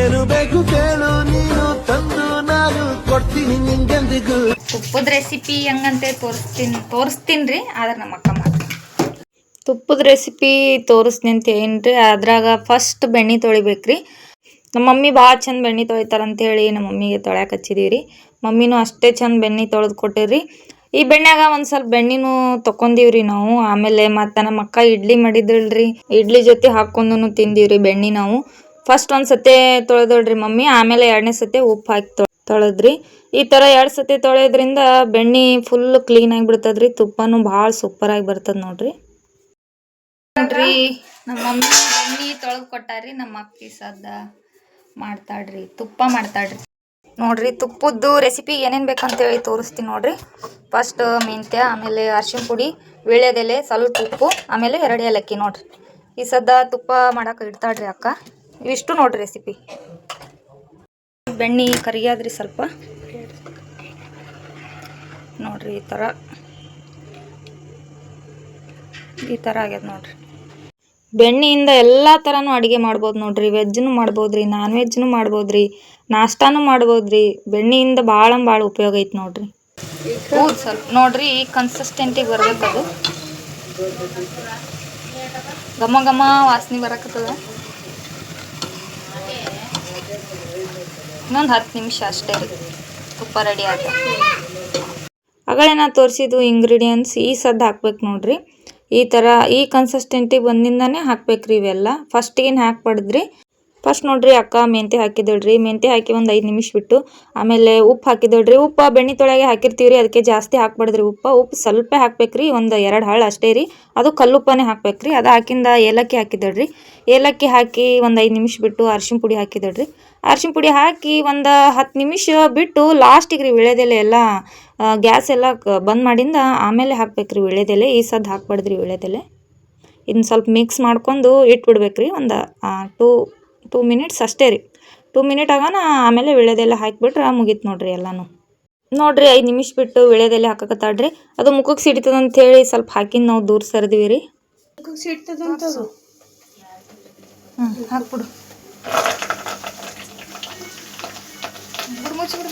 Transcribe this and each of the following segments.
ಏನು ಬೇಕು ಕೇಳು ನೀನು ತಂದು ನಾನು ಕೊಡ್ತೀನಿ ನಿಂಗೆಂದಿಗೂ. ತುಪ್ಪದ ರೆಸಿಪಿ ಹೆಂಗಂತೆ ತೋರಿಸ್ತೀನಿ ತೋರಿಸ್ತೀನಿ ರೀ ಆದ್ರೆ ನಮ್ಮ ಅಕ್ಕ ಮಾತ್ರ. ತುಪ್ಪದ ರೆಸಿಪಿ ತೋರಿಸ್ತೀನಿ ಅಂತ ಏನ್ರಿ? ಅದ್ರಾಗ ಫಸ್ಟ್ ಬೆಣ್ಣೆ ತೊಳಿಬೇಕ್ರಿ. ನಮ್ಮ ಮಮ್ಮಿ ಭಾಳ ಚಂದ ಬೆಣ್ಣೆ ತೊಳಿತಾರಂತ ಹೇಳಿ ನಮ್ಮ ಮಮ್ಮಿಗೆ ತೊಳ್ಯಾಕ ಹಚ್ಚಿದೀವಿ ರೀ ಮಮ್ಮಿನೂ ಅಷ್ಟೇ ಚಂದ ಬೆಣ್ಣೆ ತೊಳೆದು ಕೊಟ್ಟಿರಿ ಈ ಬೆಣ್ಣೆಗ ಒಂದು ಸ್ವಲ್ಪ ಬೆಣ್ಣೆನೂ ತೊಗೊಂಡೀವ್ರಿ ನಾವು. ಆಮೇಲೆ ಮತ್ತು ನಮ್ಮ ಅಕ್ಕ ಇಡ್ಲಿ ಮಾಡಿದ್ರಲ್ರಿ. ಇಡ್ಲಿ ಜೊತೆ ಹಾಕೊಂಡು ತಿಂದೀವ್ರಿ ಬೆಣ್ಣೆ ನಾವು. ಫಸ್ಟ್ ಒಂದು ಸತಿ ತೊಳೆದೊಳ್ರಿ ಮಮ್ಮಿ ಆಮೇಲೆ ಎರಡನೇ ಸತಿ ಉಪ್ಪು ಹಾಕಿ ತೊಳೆ ತೊಳೆದ್ರಿ. ಈ ಥರ ಎರಡು ಸತಿ ತೊಳೆಯೋದ್ರಿಂದ ಬೆಣ್ಣೆ ಫುಲ್ ಕ್ಲೀನ್ ಆಗಿ ಬಿಡ್ತದ್ರಿ ತುಪ್ಪನೂ ಭಾಳ ಸೂಪರಾಗಿ ಬರ್ತದ ನೋಡ್ರಿ. ನೋಡ್ರಿ ನಮ್ಮ ಮಮ್ಮಿ ಬೆಣ್ಣೆ ತೊಳೆದು ಕೊಟ್ಟಾರಿ ನಮ್ಮ ಅಕ್ಕಿ ಸದ್ದ ಮಾಡ್ತಾಡ್ರಿ ತುಪ್ಪ ಮಾಡ್ತಾಡ್ರಿ ನೋಡ್ರಿ ತುಪ್ಪದ್ದು ರೆಸಿಪಿ ಏನೇನು ಬೇಕಂತೇಳಿ ತೋರಿಸ್ತೀನಿ ನೋಡ್ರಿ. ಫಸ್ಟ್ ಮೆಂತ್ಯ ಆಮೇಲೆ ಅರ್ಶಿಣ ಪುಡಿ ವೀಳ್ಯದೆಲೆ ಸ್ವಲ್ಪ ಉಪ್ಪು ಆಮೇಲೆ ಎರಡು ಏಲಕ್ಕಿ ನೋಡ್ರಿ. ಈ ಸದ್ದ ತುಪ್ಪ ಮಾಡಕ್ಕೆ ಇಡ್ತಾಡ್ರಿ ಅಕ್ಕ. ಇವಿಷ್ಟು ನೋಡಿರಿ ರೆಸಿಪಿ ಬೆಣ್ಣೆ ಕರಿಯಾದ್ರಿ ಸ್ವಲ್ಪ. ನೋಡ್ರಿ ಈ ಥರ ಈ ಥರ ಆಗ್ಯದ ನೋಡ್ರಿ. ಬೆಣ್ಣೆಯಿಂದ ಎಲ್ಲ ಥರನೂ ಅಡುಗೆ ಮಾಡ್ಬೋದು ನೋಡ್ರಿ. ವೆಜ್ನು ಮಾಡ್ಬೋದು ರೀ ನಾನ್ ವೆಜ್ನು ಮಾಡ್ಬೋದ್ರಿ, ನಾಷ್ಟಾನು ಮಾಡ್ಬೋದ್ರಿ. ಬೆಣ್ಣೆಯಿಂದ ಭಾಳ ಭಾಳ ಉಪಯೋಗ ಐತೆ ನೋಡ್ರಿ. ಸ್ವಲ್ಪ. ನೋಡ್ರಿ ಈ ಕನ್ಸಿಸ್ಟೆಂಟಿಗೆ ಬರ್ಬೇಕದು. ಘಮ ಘಮ ವಾಸನೆ ಬರಕತ್ತದ. ಇನ್ನೊಂದು ಹತ್ತು ನಿಮಿಷ ಅಷ್ಟೇ ರೀ ತುಪ್ಪ ರೆಡಿ ಆಗ ಆಗಲೇ ನಾ ತೋರಿಸಿದ್ದು ಇಂಗ್ರೀಡಿಯೆಂಟ್ಸ್ ಈ ಸದ್ದು ಹಾಕ್ಬೇಕು ನೋಡ್ರಿ. ಈ ಥರ ಈ ಕನ್ಸಿಸ್ಟೆಂಟಿಗೆ ಹಾಕ್ಬೇಕು ರೀ ಇವೆಲ್ಲ. ಫಸ್ಟಿಗೇನು ಹಾಕ್ಬಾರ್ದ್ರಿ ಫಸ್ಟ್ ನೋಡ್ರಿ ಅಕ್ಕ ಮೆಂತೆ ಹಾಕಿದಳ್ರಿ ಮೆಂತೆ ಹಾಕಿ ಒಂದು ಐದು ನಿಮಿಷ ಬಿಟ್ಟು ಆಮೇಲೆ ಉಪ್ಪು ಹಾಕಿದಳ್ರಿ ಉಪ್ಪು ಬೆಣ್ಣೆ ತೊಳೆಗೆ ಹಾಕಿರ್ತೀವ್ರಿ, ಅದಕ್ಕೆ ಜಾಸ್ತಿ ಹಾಕ್ಬಾರ್ದ್ರಿ ಉಪ್ಪು. ಉಪ್ಪು ಸ್ವಲ್ಪ ಹಾಕ್ಬೇಕ್ರಿ, ಒಂದು ಎರಡು ಹಾಳು ಅಷ್ಟೇ ರೀ. ಅದು ಕಲ್ಲುಪ್ಪನೇ ಹಾಕ್ಬೇಕ್ರಿ. ಅದು ಹಾಕಿಂದ ಏಲಕ್ಕಿ ಹಾಕಿದಳ್ರಿ ಏಲಕ್ಕಿ ಹಾಕಿ ಒಂದು ಐದು ನಿಮಿಷ ಬಿಟ್ಟು ಅರ್ಶಿನ ಪುಡಿ ಹಾಕಿದಳ್ರಿ ಅರ್ಶಿನ ಪುಡಿ ಹಾಕಿ ಒಂದು ಹತ್ತು ನಿಮಿಷ ಬಿಟ್ಟು ಲಾಸ್ಟಿಗೆ ರೀ ವಿಳೆದೆಲೆ ಎಲ್ಲ ಗ್ಯಾಸ್ ಎಲ್ಲ ಬಂದ್ ಮಾಡಿಂದ ಆಮೇಲೆ ಹಾಕ್ಬೇಕ್ರಿ ವಿಳೆದೆಲೆ ಈ ಸದ್ದು ಹಾಕ್ಬಾರ್ದ್ರಿ ವಿಳೆದೆಲೆ ಇನ್ನು ಸ್ವಲ್ಪ ಮಿಕ್ಸ್ ಮಾಡ್ಕೊಂಡು ಇಟ್ಬಿಡ್ಬೇಕ್ರಿ. ಒಂದು ಟೂ ಟೂ ಮಿನಿಟ್ಸ್ ಅಷ್ಟೇ ರೀ. ಟೂ ಮಿನಿಟ್ ಆಗೋಣ ಆಮೇಲೆ ವಿಳೆದೆಲೆ ಹಾಕಿಬಿಟ್ರೆ ಮುಗೀತು ನೋಡ್ರಿ ಎಲ್ಲನೂ. ನೋಡ್ರಿ ಐದು ನಿಮಿಷ ಬಿಟ್ಟು ವಿಳೆದೆಲೆ ಹಾಕಕತ್ತಾಳ್ರಿ. ಅದು ಮುಖಕ್ಕೆ ಸಿಡಿತದ ಅಂತ ಹೇಳಿ ಸ್ವಲ್ಪ ಹಾಕಿ ನಾವು ದೂರ ಸರಿದ್ವಿ ರೀ. ಹ್ಞೂ ಹಾಕ್ಬಿಡು. ಮುಚ್ಚಿಬಿಡು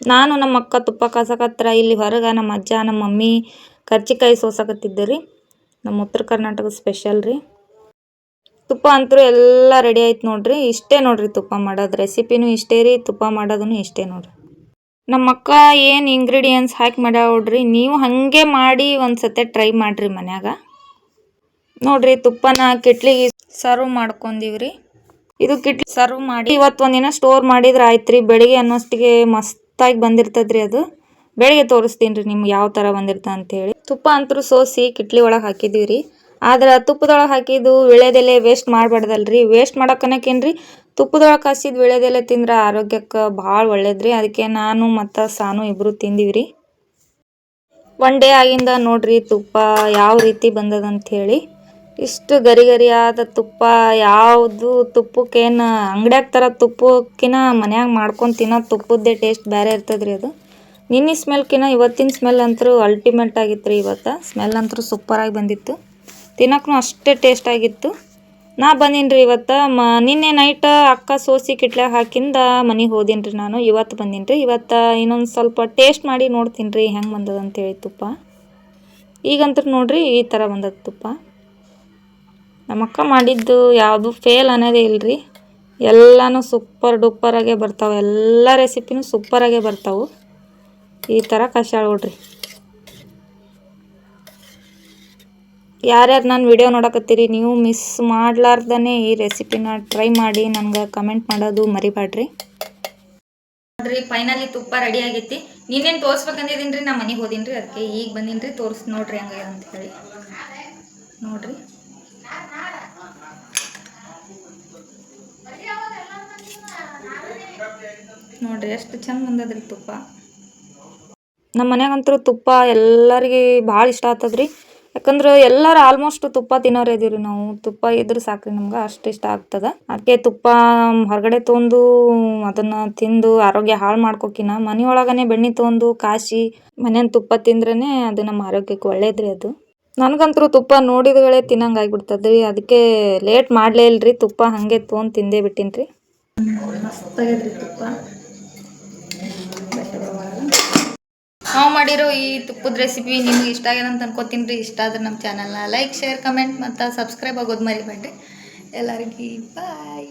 ನಾನು ನಮ್ಮ ಅಕ್ಕ ತುಪ್ಪ ಕಾಸಕತ್ರ ಇಲ್ಲಿ ಹೊರಗೆ ನಮ್ಮ ಅಜ್ಜ, ನಮ್ಮ ಮಮ್ಮಿ ಕರ್ಚಿಕಾಯಿ ಸೋಸಕತ್ತಿದ್ದೆ ರೀ ನಮ್ಮ ಉತ್ತರ ಕರ್ನಾಟಕ ಸ್ಪೆಷಲ್ ರೀ. ತುಪ್ಪ ಅಂತೂ ಎಲ್ಲ ರೆಡಿ ಆಯ್ತು ನೋಡ್ರಿ. ಇಷ್ಟೇ ನೋಡ್ರಿ ತುಪ್ಪ ಮಾಡೋದು ರೆಸಿಪಿನೂ ಇಷ್ಟೇ ರೀ, ತುಪ್ಪ ಮಾಡೋದೂ ಇಷ್ಟೇ ನೋಡ್ರಿ. ನಮ್ಮ ಅಕ್ಕ ಏನು ಇಂಗ್ರೀಡಿಯೆಂಟ್ಸ್ ಹಾಕಿ ಮಾಡ್ಯಾವಡ್ರಿ ನೀವು ಹಾಗೆ ಮಾಡಿ ಒಂದು ಸತಿ ಟ್ರೈ ಮಾಡಿರಿ ಮನ್ಯಾಗ. ನೋಡ್ರಿ ತುಪ್ಪನ ಕಿಟ್ಲಿಗೆ ಸರ್ವ್ ಮಾಡ್ಕೊಂಡಿವ್ರಿ ಇದು ಕಿಟ್ಲಿ ಸರ್ವ್ ಮಾಡಿ ಇವತ್ತು ಒಂದಿನ ಸ್ಟೋರ್ ಮಾಡಿದ್ರೆ ಆಯ್ತು ರೀ ಬೆಳಿಗ್ಗೆ ಅನ್ನೋಷ್ಟಿಗೆ ಮಸ್ತಾಗಿ ಬಂದಿರ್ತದ್ರಿ ಅದು. ಬೆಳಗ್ಗೆ ತೋರಿಸ್ತೀನಿ ರೀ ನಿಮ್ಗೆ ಯಾವ ಥರ ಬಂದಿರ್ತ ಅಂತೇಳಿ. ತುಪ್ಪ ಅಂತೂ ಸೋಸಿ ಕಿಟ್ಲಿ ಒಳಗೆ ಹಾಕಿದ್ದೀವಿ ರೀ. ಆದ್ರೆ ತುಪ್ಪದೊಳಗೆ ಹಾಕಿದ್ದು ವಿಳೆದೆಲೆ ವೇಸ್ಟ್ ಮಾಡಬಾರ್ದಲ್ರಿ. ವೇಸ್ಟ್ ಮಾಡೋಕ್ಕನಕೇನ್ರಿ ತುಪ್ಪದೊಳಗೆ ಹಸಿದ ವಿಳೆದೆಲೆ ತಿಂದ್ರೆ ಆರೋಗ್ಯಕ್ಕೆ ಭಾಳ ಒಳ್ಳೇದ್ರಿ ಅದಕ್ಕೆ ನಾನು ಮತ್ತು ಸಾನು ಇಬ್ಬರು ತಿಂದೀವಿ ರೀ. ಒನ್ ಡೇ ಆಗಿಂದ ನೋಡ್ರಿ ತುಪ್ಪ ಯಾವ ರೀತಿ ಬಂದದಂತ ಹೇಳಿ ಇಷ್ಟು ಗರಿ ಗರಿಯಾದ ತುಪ್ಪ, ಯಾವುದು ತುಪ್ಪಕ್ಕೇನು ಅಂಗಡ್ಯಾಗ ಥರ ತುಪ್ಪಕ್ಕಿನ ಮನ್ಯಾಗ ಮಾಡ್ಕೊಂಡು ತಿನ್ನೋ ತುಪ್ಪದ್ದೇ ಟೇಸ್ಟ್ ಬೇರೆ ಇರ್ತದ್ರಿ ಅದು. ನಿನ್ನೆ ಸ್ಮೆಲ್ಕಿನ ಇವತ್ತಿನ ಸ್ಮೆಲ್ ಅಂತೂ ಅಲ್ಟಿಮೇಟ್ ಆಗಿತ್ತು ರೀ ಇವತ್ತು. ಸ್ಮೆಲ್ ಅಂತೂ ಸೂಪರಾಗಿ ಬಂದಿತ್ತು. ತಿನ್ನೋಕ್ಕೂ ಅಷ್ಟೇ ಟೇಸ್ಟ್ ಆಗಿತ್ತು. ನಾ ಬಂದೀನಿ ರೀ ಇವತ್ತು. ಮ, ನಿನ್ನೆ ನೈಟ್ ಅಕ್ಕ ಸೋಸಿ ಕಿಟ್ಲಾಗ ಹಾಕಿಂದ ಮನೆಗೆ ಹೋದೀನಿ ರೀ ನಾನು. ಇವತ್ತು ಬಂದೀನಿ ರೀ ಇವತ್ತು ಇನ್ನೊಂದು ಸ್ವಲ್ಪ ಟೇಸ್ಟ್ ಮಾಡಿ ನೋಡ್ತೀನಿ ರೀ ಹೆಂಗೆ ಬಂದದ ಅಂತೇಳಿ ತುಪ್ಪ. ಈಗಂತೂ ನೋಡಿರಿ ಈ ಥರ ಬಂದದ ತುಪ್ಪ. ನಮ್ಮ ಅಕ್ಕ ಮಾಡಿದ್ದು ಯಾವುದು ಫೇಲ್ ಅನ್ನೋದೇ ಇಲ್ರಿ. ಎಲ್ಲನೂ ಸೂಪರ್ ಡೂಪರಾಗೆ ಬರ್ತಾವೆ. ಎಲ್ಲ ರೆಸಿಪಿನೂ ಸೂಪರಾಗೆ ಬರ್ತಾವೆ. ಈ ಥರ ಕಷಾಯ ನೋಡ್ರಿ ಯಾರ್ಯಾರು ನಾನು ವಿಡಿಯೋ ನೋಡಕತ್ತೀರಿ, ನೀವು ಮಿಸ್ ಮಾಡ್ಲಾರ್ದೇ ಈ ರೆಸಿಪಿನ ಟ್ರೈ ಮಾಡಿ, ನನಗೆ ಕಮೆಂಟ್ ಮಾಡೋದು ಮರಿಬೇಡ್ರಿ ನೋಡ್ರಿ ಫೈನಲಿ ತುಪ್ಪ ರೆಡಿ ಆಗೈತಿ. ನೀನೇನು ತೋರಿಸ್ಬೇಕಂದಿದ್ದೀನಿ ರೀ ನಾ ಮನೆಗೆ ಹೋದೀನಿ ರೀ ಅದಕ್ಕೆ ಈಗ ಬಂದೀನಿ ರೀ ತೋರಿಸ್ ನೋಡ್ರಿ ಹಂಗೆ ಅಂತ ಹೇಳಿ. ನೋಡ್ರಿ. ನೋಡ್ರಿ ಎಷ್ಟು ಚಂದ ಬಂದದ್ರಿ ತುಪ್ಪ. ನಮ್ಮ ಮನ್ಯಾಗಂತೂ ತುಪ್ಪ ಎಲ್ಲರಿಗೆ ಭಾಳ ಇಷ್ಟ ಆಗ್ತದ್ರಿ ಯಾಕಂದ್ರೆ ಎಲ್ಲರೂ ಆಲ್ಮೋಸ್ಟ್ ತುಪ್ಪ ತಿನ್ನೋರು ಇದೀವಿ ನಾವು. ತುಪ್ಪ ಇದ್ರೆ ಸಾಕ್ರಿ ನಮ್ಗೆ ಅಷ್ಟು ಇಷ್ಟ ಆಗ್ತದ. ಅದಕ್ಕೆ ತುಪ್ಪ ಹೊರಗಡೆ ತೊಂದು ಅದನ್ನ ತಿಂದು ಆರೋಗ್ಯ ಹಾಳು ಮಾಡ್ಕೋಕಿನ ಮನೆಯೊಳಗನೆ ಬೆಣ್ಣೆ ತೊಂದು ಕಾಸಿ ಮನೇನ ತುಪ್ಪ ತಿಂದ್ರೇ ಅದು ನಮ್ಮ ಆರೋಗ್ಯಕ್ಕೆ ಒಳ್ಳೇದ್ರಿ ಅದು. ನನಗಂತೂ ತುಪ್ಪ ನೋಡಿದಗಳೇ ತಿನ್ನಂಗೆ ಆಗ್ಬಿಡ್ತದ್ರಿ. ಅದಕ್ಕೆ ಲೇಟ್ ಮಾಡಲೇ ಇಲ್ರಿ ತುಪ್ಪ ಹಾಗೆ ತೊಗೊಂಡು ತಿಂದೇ ಬಿಟ್ಟಿನಿ ರೀ ಮಸ್ತಾಗೈತ್ರಿ ತುಪ್ಪ. ನಾವು ಮಾಡಿರೋ ಈ ತುಪ್ಪದ ರೆಸಿಪಿ ನಿಮ್ಗೆ ಇಷ್ಟ ಆಗ್ಯದ ಅಂತ ಅನ್ಕೋತೀನಿ ರೀ. ಇಷ್ಟ ಆದ್ರೆ ನಮ್ಮ ಚಾನಲ್ನ ಲೈಕ್ ಶೇರ್ ಕಮೆಂಟ್ ಮತ್ತು ಸಬ್ಸ್ಕ್ರೈಬ್ ಆಗೋದು ಮರಿಬೇಡ್ರಿ. ಎಲ್ಲರಿಗೂ ಬಾಯ್